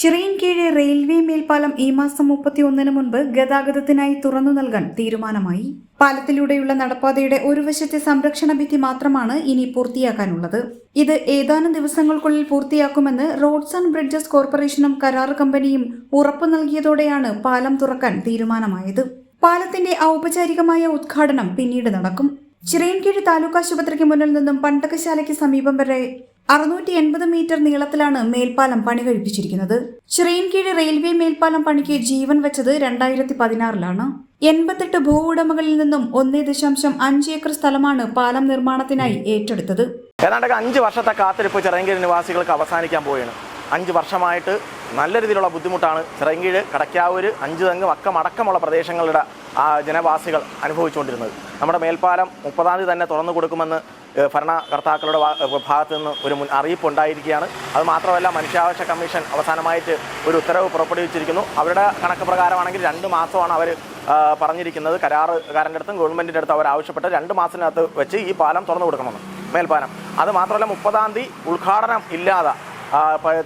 Chirayinkeezhu railway മേൽപ്പാലം ഈ മാസം മുപ്പത്തിയൊന്നിന് മുൻപ് ഗതാഗതത്തിനായി തുറന്നു നൽകാൻ തീരുമാനമായി. പാലത്തിലൂടെയുള്ള നടപ്പാതയുടെ ഒരു വശത്തെ സംരക്ഷണ ഭിത്തി മാത്രമാണ് ഇനി പൂർത്തിയാക്കാനുള്ളത്. ഇത് ഏതാനും ദിവസങ്ങൾക്കുള്ളിൽ പൂർത്തിയാക്കുമെന്ന് റോഡ്സ് ആൻഡ് ബ്രിഡ്ജസ് കോർപ്പറേഷനും കരാർ കമ്പനിയും ഉറപ്പു നൽകിയതോടെയാണ് പാലം തുറക്കാൻ തീരുമാനമായത്. പാലത്തിന്റെ ഔപചാരികമായ ഉദ്ഘാടനം പിന്നീട് നടക്കും. ചിറയൻകീഴ് താലൂക്ക് ആശുപത്രിക്ക് മുന്നിൽ നിന്നും പണ്ടകശാലയ്ക്ക് സമീപം വരെ അറുന്നൂറ്റി എൺപത് മീറ്റർ നീളത്തിലാണ് മേൽപ്പാലം പണി കഴിപ്പിച്ചിരിക്കുന്നത്. ചിറയിൻകീഴ് റെയിൽവേ മേൽപ്പാലം പണിക്ക് ജീവൻ വെച്ചത് രണ്ടായിരത്തി പതിനാറിലാണ് എൺപത്തെട്ട് ഭൂ ഉടമകളിൽ നിന്നും ഒന്നേ ദശാംശം അഞ്ച് ഏക്കർ സ്ഥലമാണ് പാലം നിർമ്മാണത്തിനായി ഏറ്റെടുത്തത്. ഏതാണ്ട് അഞ്ച് വർഷത്തെ കാത്തിരിപ്പ് ചിറയൻകീഴ് നിവാസികൾക്ക് അവസാനിക്കാൻ പോവുകയാണ്. അഞ്ച് വർഷമായിട്ട് നല്ല രീതിയിലുള്ള ബുദ്ധിമുട്ടാണ് ചിറയൻകീഴ് കടക്കാവൂര് അഞ്ച് തെങ്ങ് അക്കമടക്കമുള്ള പ്രദേശങ്ങളുടെ ജനവാസികൾ അനുഭവിച്ചുകൊണ്ടിരുന്നത്. നമ്മുടെ മേൽപ്പാലം മുപ്പതാം തീയതി തന്നെ തുറന്നു കൊടുക്കുമെന്ന് ഭരണകർത്താക്കളുടെ ഭാഗത്ത് നിന്ന് ഒരു മുൻ അറിയിപ്പ് ഉണ്ടായിരിക്കുകയാണ് അത് മാത്രമല്ല മനുഷ്യാവകാശ കമ്മീഷൻ അവസാനമായിട്ട് ഒരു ഉത്തരവ് പുറപ്പെടുവിച്ചിരിക്കുന്നു. അവരുടെ കണക്ക് പ്രകാരമാണെങ്കിൽ രണ്ട് മാസമാണ് അവർ പറഞ്ഞിരിക്കുന്നത്. കരാറുകാരന്റെ അടുത്തും ഗവൺമെന്റിന്റെ അടുത്തും അവർ ആവശ്യപ്പെട്ട് രണ്ട് മാസത്തിനകത്ത് വെച്ച് ഈ പാലം തുറന്നു കൊടുക്കണമെന്ന് മേൽപ്പാലം. അത് മാത്രമല്ല മുപ്പതാം തീയതി ഉദ്ഘാടനം ഇല്ലാതെ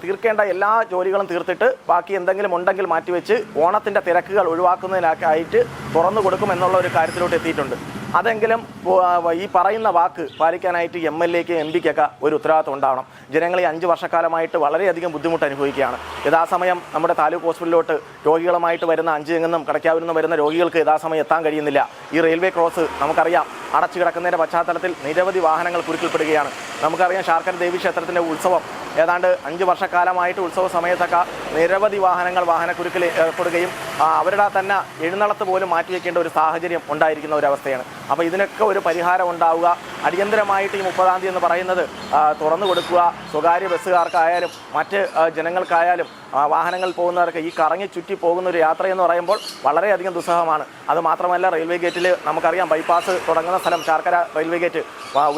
തീർക്കേണ്ട എല്ലാ ജോലികളും തീർത്തിട്ട് ബാക്കി എന്തെങ്കിലും ഉണ്ടെങ്കിൽ മാറ്റിവെച്ച് ഓണത്തിന്റെ തിരക്കുകൾ ഒഴിവാക്കുന്നതിനായിട്ട് തുറന്നു കൊടുക്കും എന്നുള്ള ഒരു കാര്യത്തിലോട്ട് എത്തിയിട്ടുണ്ട്. അതെങ്കിലും ഈ പറയുന്ന വാക്ക് പാലിക്കാനായിട്ട് എം എൽ എക്ക് എം പിക്കൊക്കെ ഒരു ഉത്തരവാദിത്വം ഉണ്ടാവണം. ജനങ്ങൾ ഈ അഞ്ച് വർഷക്കാലമായിട്ട് വളരെയധികം ബുദ്ധിമുട്ട് അനുഭവിക്കുകയാണ് യഥാസമയം നമ്മുടെ താലൂക്ക് ഹോസ്പിറ്റലിലോട്ട് രോഗികളുമായിട്ട് വരുന്ന അഞ്ച് എങ്ങുന്നും കടയ്ക്കാവിൽ നിന്നും വരുന്ന രോഗികൾക്ക് യഥാസമയം എത്താൻ കഴിയുന്നില്ല. ഈ റെയിൽവേ ക്രോസ് നമുക്കറിയാം അടച്ചു കിടക്കുന്നതിന്റെ പശ്ചാത്തലത്തിൽ നിരവധി വാഹനങ്ങൾ കുരുക്കിൽപ്പെടുകയാണ്. നമുക്കറിയാം ശാർക്കര ദേവി ക്ഷേത്രത്തിന്റെ ഉത്സവം. ഏതാണ്ട് അഞ്ച് വർഷക്കാലമായിട്ട് ഉത്സവ സമയത്തൊക്കെ നിരവധി വാഹനങ്ങൾ വാഹനക്കുരുക്കിൽ ഏർപ്പെടുകയും അവരുടെ തന്നെ എഴുന്നള്ളത്ത് പോലും മാറ്റിവെക്കേണ്ട ഒരു സാഹചര്യം ഉണ്ടായിരിക്കുന്ന ഒരു അവസ്ഥയാണ്. അപ്പോൾ ഇതിനൊക്കെ ഒരു പരിഹാരം ഉണ്ടാവുക. അടിയന്തരമായിട്ട് ഈ മുപ്പതാം തീയതി എന്ന് പറയുന്നത് തുറന്നു കൊടുക്കുക. സ്വകാര്യ ബസ്സുകാർക്കായാലും മറ്റ് ജനങ്ങൾക്കായാലും വാഹനങ്ങൾ പോകുന്നവർക്ക് ഈ കറങ്ങി ചുറ്റി പോകുന്ന ഒരു യാത്രയെന്ന് പറയുമ്പോൾ വളരെയധികം ദുസ്സഹമാണ്. അത് മാത്രമല്ല റെയിൽവേ ഗേറ്റിൽ നമുക്കറിയാം ബൈപ്പാസ് തുടങ്ങുന്ന സ്ഥലം ചാർക്കര റെയിൽവേ ഗേറ്റ്.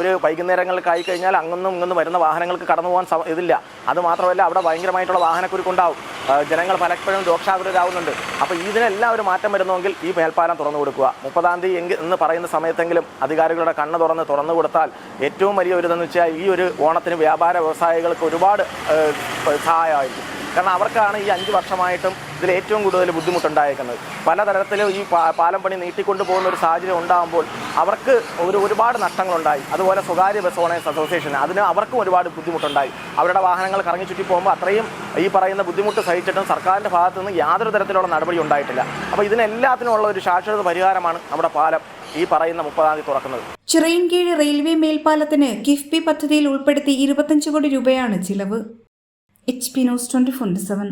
ഒരു വൈകുന്നേരങ്ങൾക്കായി കഴിഞ്ഞാൽ അങ്ങൊന്നും ഇങ്ങൊന്നും വരുന്ന വാഹനങ്ങൾക്ക് കടന്നു പോകാൻ ഇതില്ല. അത് മാത്രമല്ല അവിടെ ഭയങ്കരമായിട്ടുള്ള വാഹനക്കുരുക്കുണ്ടാവും. ജനങ്ങൾ പലപ്പോഴും രോക്ഷാകുലരാകുന്നുണ്ട്. അപ്പോൾ ഇതിനെല്ലാം ഒരു മാറ്റം വരുന്നുവെങ്കിൽ ഈ മേൽപ്പാലം തുറന്നു കൊടുക്കുക. മുപ്പതാം തീയതി എങ്കിൽ എന്ന് പറയുന്ന സമയത്തെങ്കിലും അധികാരികളുടെ കണ്ണ് തുറന്ന് തുറന്നു കൊടുത്താൽ ഏറ്റവും വലിയ ഒരു ഇതെന്ന് വെച്ചാൽ ഈ ഒരു ഓണത്തിന് വ്യാപാര വ്യവസായികൾക്ക് ഒരുപാട് സഹായമായിരിക്കും. കാരണം അവർക്കാണ് ഈ അഞ്ച് വർഷമായിട്ടും ഇതിൽ ഏറ്റവും കൂടുതൽ ബുദ്ധിമുട്ടുണ്ടായേക്കുന്നത്. പലതരത്തിലും ഈ പാലം പണി നീട്ടിക്കൊണ്ടു പോകുന്ന ഒരു സാഹചര്യം ഉണ്ടാകുമ്പോൾ അവർക്ക് ഒരു ഒരുപാട് നഷ്ടങ്ങളുണ്ടായി. അതുപോലെ സ്വകാര്യ ബസ് ഓണേഴ്സ് അസോസിയേഷൻ അതിന് അവർക്കും ഒരുപാട് ബുദ്ധിമുട്ടുണ്ടായി. അവരുടെ വാഹനങ്ങൾ കറങ്ങി ചുറ്റി പോകുമ്പോൾ അത്രയും ഈ പറയുന്ന ബുദ്ധിമുട്ട് സഹിച്ചിട്ടും സർക്കാരിന്റെ ഭാഗത്തു നിന്ന് യാതൊരു തരത്തിലുള്ള നടപടി ഉണ്ടായിട്ടില്ല. അപ്പോൾ ഇതിനെല്ലാത്തിനുമുള്ള ഒരു ശാശ്വത പരിഹാരമാണ് നമ്മുടെ പാലം ഈ പറയുന്ന മുപ്പതാം തീയതി തുറക്കുന്നത്. ചിറയിൻകീഴ് റെയിൽവേ മേൽപ്പാലത്തിന് കിഫ്ബി പദ്ധതിയിൽ ഉൾപ്പെടുത്തി ഇരുപത്തഞ്ച് കോടി രൂപയാണ് ചിലവ്. H P news twenty four seven.